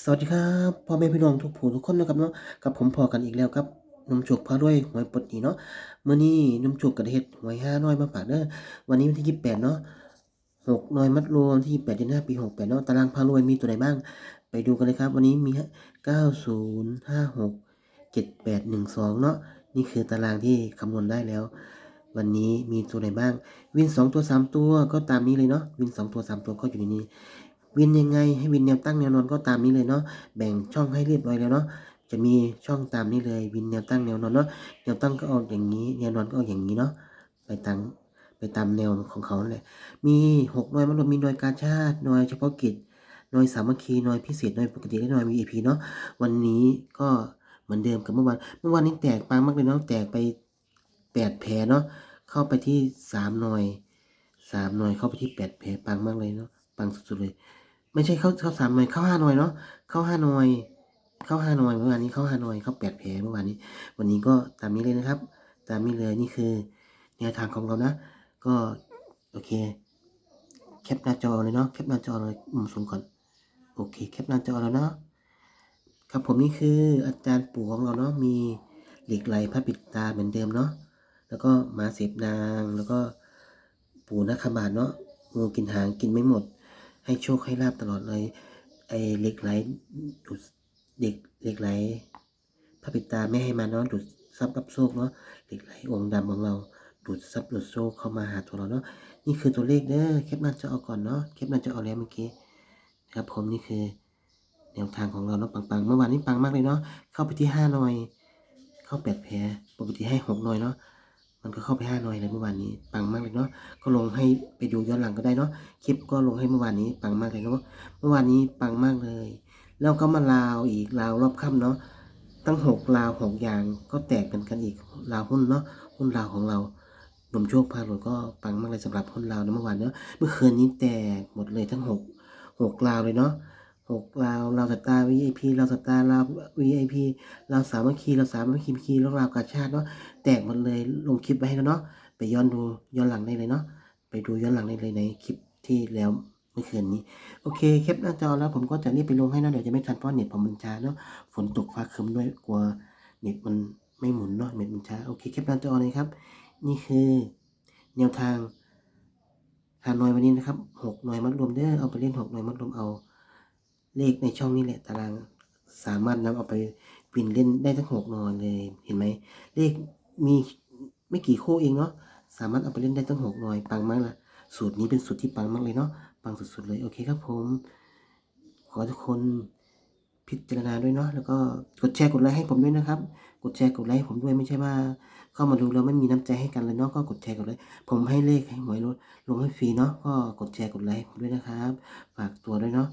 สวัสดีครับพ่อแม่พี่น้องทุกผู้ทุกคนนะครับเนาะกับผมพอกันอีกแล้วครับนุ่มจุกพาด้วยหวยปลดหนีเนาะเมื้อนี้นุ่มจุกก็ได้เฮ็ดหวยห้าน้อยมาฝากเด้อวันนี้วันที่28เนาะหกน้อยมัดรวมที่28เดือน5ปี68เนาะตารางพารวยมีตัวไหนบ้าง ไปดูกันเลยครับ วันนี้มี9056 7812เจ็ดแปดหนึ่งสองเนาะนี่คือตารางที่คำนวณได้แล้ว วันนี้มีตัวไหนบ้าง วิน2ตัว3ตัวก็ตามนี้เลยเนาะวิน2ตัว3ตัวก็อยู่ในนี้ วินยังไงให้วินแนวตั้งแนวนอนก็ตามนี้เลยเนาะแบ่งช่องให้เรียบร้อยแล้วเนาะจะมีช่องตามนี้เลยวินแนวตั้งแนวนอนเนาะแนวตั้งก็ออกอย่างนี้แนวนอนก็ออกอย่างนี้เนาะไปตามไปตามแนวของเขาแหละมีหกหน่วยมันรวมมีหน่วยการชาติหน่วยเฉพาะกิจหน่วยสามัคคีหน่วยพิเศษหน่วยปกติและหน่วย VIP เนาะวันนี้ก็เหมือนเดิมกับเมื่อวานเมื่อวานนี้แตกปังมากเลยเนาะแตกไปแปดแผลเนาะเข้าไปที่สามหน่วยสามหน่วยเข้าไปที่แปดแผลปังมากเลยเนาะปังสุดๆเลย ไม่ใช่เข้าเข้าสามหน่วยเข้าห้าหน่วยเนาะเข้าห้าหน่วยเข้าห้าหน่วยเมื่อวานนี้เข้าห้าหน่วยเข้าแปดแผลเมื่อวานนี้ วันนี้ก็ตามนี้เลยนะครับ ตามนี้เลยนี่คือแนวทางของเรานะ ก็โอเค แคปหน้าจอเลยเนาะแคปหน้าจอเลยมุมสูงก่อนโอเค แคปหน้าจอแล้วเนาะครับผมนี่คืออาจารย์ปู่ของเราเนาะมีเหล็กไหลพระปิดตาเหมือนเดิมเนาะแล้วก็มาเสพนางแล้วก็ปู่นักขบาทเนาะงูกินหางกินไม่หมด ให้โชคให้ลาบตลอดเลย ไอ้เหล็กไหลดูดเด็กเหล็กไหลพระปิตาไม่ให้มาเนาะดูดซับรับโชคเนาะเหล็กไหลองค์ดำของเราดูดซับดูดโชคเข้ามาหาตัวเราเนาะนี่คือตัวเลขเด้อแคปหน้าจอเอาก่อนเนาะแคปหน้าจอเอาแล้วเมื่อกี้ครับผมนี่คือแนวทางของเราเนาะปังๆ เมื่อวานนี้ปังมากเลยเนาะเข้าไปที่ห้าหน่อย เข้าแปดแผลปกติให้หกหน่อยเนาะ มันก็เข้าไปห้าหน่อยเลยเมื่อวานนี้ปังมากเลยเนาะก็ลงให้ไปดูย้อนหลังก็ได้เนาะคลิปก็ลงให้เมื่อวานนี้ปังมากเลยเนาะเมื่อวานนี้ปังมากเลย แล้วก็มาลาวอีกลาวรอบค่ำเนาะตั้งหกลาวหกอย่างก็แตกกันกันอีกลาวหุ้นเนาะหุ้นลาวของเราหนุ่มโชคพาหลวก็ปังมากเลยสำหรับหุ้นลาวนะเมื่อวานเนาะเมื่อคืนนี้แตกหมดเลยทั้งหกหกลาวเลยเนาะ หกลาวลาวสตาร์ VIP ลาวสตาร์ลาว VIP ลาวสามัคคีลาวสามัคคีคีแล้วลาวกาชาติเนาะแตกหมดเลยลงคลิปไว้ให้แล้วเนาะไปย้อนดูย้อนหลังได้เลยเนาะไปดูย้อนหลังได้เลยในคลิปที่แล้วเมื่อคืนนี้โอเคแคปหน้าจอแล้วผมก็จะรีบไปลงให้นะเดี๋ยวจะไม่ทันเพราะเน็ตผมมันช้าเนาะฝนตกฟ้าครึ้มด้วยกลัวเน็ตมันไม่หมุนเนาะเน็ตมันช้าโอเคแคปหน้าจอเลยครับ นี่คือแนวทางหาหน่วยวันนี้นะครับหกหน่วยมัดรวมเด้อเอาไปเล่นหกหน่วยมัดรวมเอา เลขในช่องนี้แหละตารางสามารถนำเอาไปวินเล่นได้ทั้งหกหน่วยเลยเห็นไหมเลขมีไม่กี่คู่เองเนาะสามารถเอาไปเล่นได้ทั้งหกหน่วยปังมากละสูตรนี้เป็นสูตรที่ปังมากเลยเนาะปังสุดๆเลยโอเคครับผม ขอทุกคนพิจารณาด้วยเนาะแล้วก็กดแชร์กดไลค์ให้ผมด้วยนะครับ กดแชร์กดไลค์ให้ผมด้วยไม่ใช่ว่าเข้ามาดูแล้วไม่มีน้ำใจให้กันเลยเนาะก็กดแชร์กดไลค์ผมให้เลขให้หวยลดลงให้ฟรีเนาะก็กดแชร์กดไลค์ผมด้วยนะครับ ฝากตัวด้วยเนาะ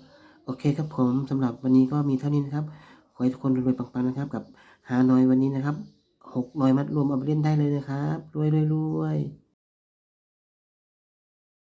โอเคครับผมสำหรับวันนี้ก็มีเท่านี้นะครับ ขอให้ทุกคนรวยๆปังๆนะครับ กับหานอยวันนี้นะครับหกนอยมัดรวมเอาไปเล่นได้เลยนะครับรวยๆรวยๆ